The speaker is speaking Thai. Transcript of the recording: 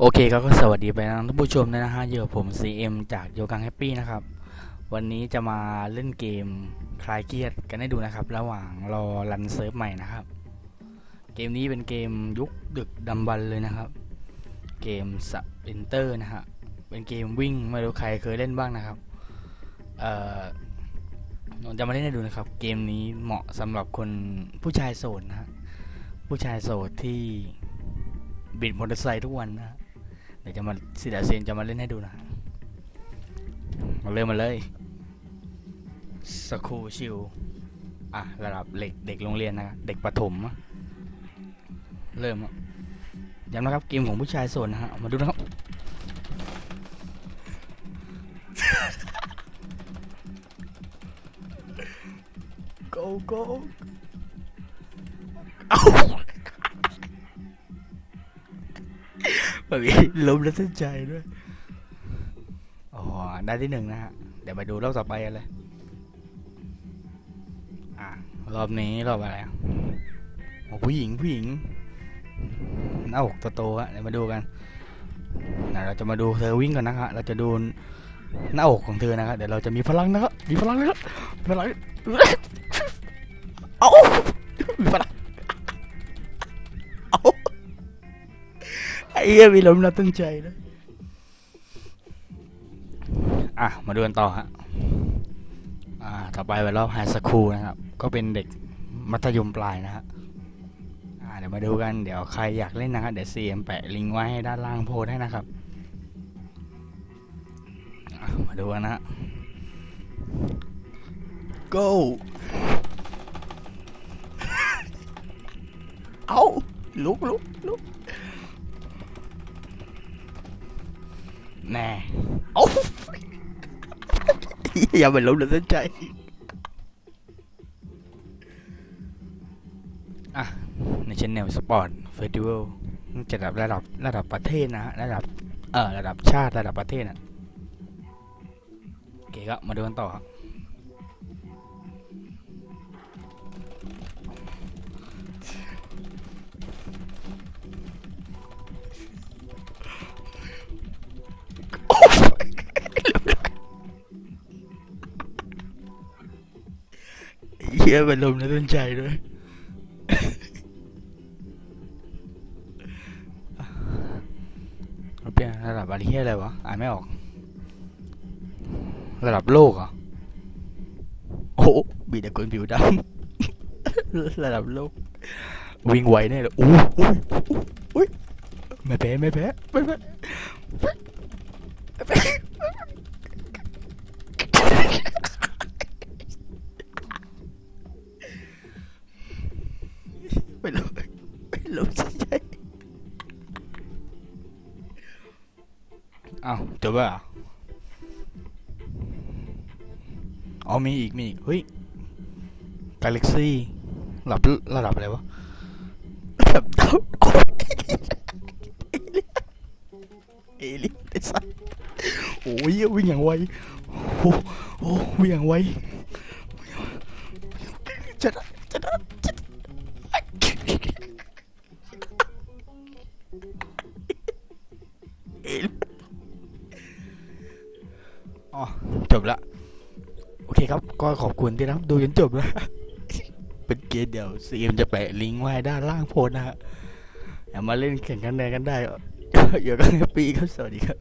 โอเคครับก็สวัสดีไปนะท่านผู้ชมนะฮะอยู่กับผม CM จากโยกังแฮปปี้นะครับ วันนี้จะมาเล่นเกมคลายเครียดกันให้ดูนะครับ ระหว่างรอรันเซิร์ฟใหม่นะครับ เกมนี้เป็นเกมยุคดึกดำบรรพ์เลยนะครับ เกมสปินเตอร์นะฮะเป็นเกมวิ่งไม่รู้ใครเคยเล่นบ้างนะครับ เอ่อจะมาเล่นให้ดูนะครับ เกมนี้เหมาะสำหรับคนผู้ชายโสดนะฮะผู้ชายโสดที่บิดมอเตอร์ไซค์ทุกวันนะฮะ เดี๋ยวจะมาซิดาเซนจะมาเล่นให้ดูนะมาเริ่มมาเลยสคูชิวอะระดับเด็กเด็กโรงเรียนนะเด็กประถม เริ่มย้ำนะครับเกมของผู้ชายโสดนะฮะมาดูนะครับ go go เอา แบบนี้ล้มแล้วตั้งใจด้วย อ๋อ ได้ที่หนึ่งนะฮะ เดี๋ยวไปดูรอบต่อไปกันเลย อะ รอบนี้รอบอะไรอะโอ้ผู้หญิงผู้หญิง หน้าอกโตๆฮะ เดี๋ยวมาดูกันนะเราจะมาดูเธอวิ่งก่อนนะครับเราจะดูหน้าอกของเธอนะครับเดี๋ยวเราจะมีพลังนะครับมีพลังนะครับมีพลัง เหี้ยมีลมนับตั้งใจนะอะ มาดูกันต่อฮะ อ่า ต่อไปเป็นรอบไฮสคูลนะครับ ก็เป็นเด็กมัธยมปลายนะฮะ อ่า เดี๋ยวมาดูกัน เดี๋ยวใครอยากเล่นนะครับ เดี๋ยวซีเอ็มแปะลิงก์ไว้ให้ด้านล่างโพสให้นะครับ มาดูกันนะฮะ go เอาลุกลุกลุก แน่เอาอย่าไปล้มเลยสนใจอะ ในชแนลสปอร์ตเฟสติวัลจะระดับระดับระดับประเทศนะฮะระดับ เออระดับชาติระดับประเทศอะโอเคครับมาดูกันต่อครับ เฮียเป็นลมแล้วต้นใจด้วยมันเป็นระดับอะไรเฮียอะไรวะ อ่านไม่ออก ระดับโลกเหรอะโอ้โหมีแต่คนผิวดำระดับโลก วิ่งไวแน่เลยอู้อู้อู้อุ้ยไม่แพ้ไม่แพ้ไม่แพ้ ไม่แพ้ไม่รู้ไม่รู้สิใจอ้าวจบแล้วเหรออ๋อมีอีกมีอีกเฮ้ยกาแล็กซี่ระดับระดับอะไรวะระดับดาโอ้ยเอเลี่ไอ้สัสโอ้ยวิ่งอย่างไวโอ้โอ้วิ่งอย่างไวจะได้จะได้จะ อ๋อจบละโอเคครับ ก็ขอบคุณที่รับดูจนจบแล้ว เป็นเกมเดี๋ยวซีมจะแปะลิงก์ไว้ด้านล่างโพสนะฮะอย่ามาเล่นแข่งกันแนกันได้อยู่กันแฮปปี้ครับสวัสดีครับ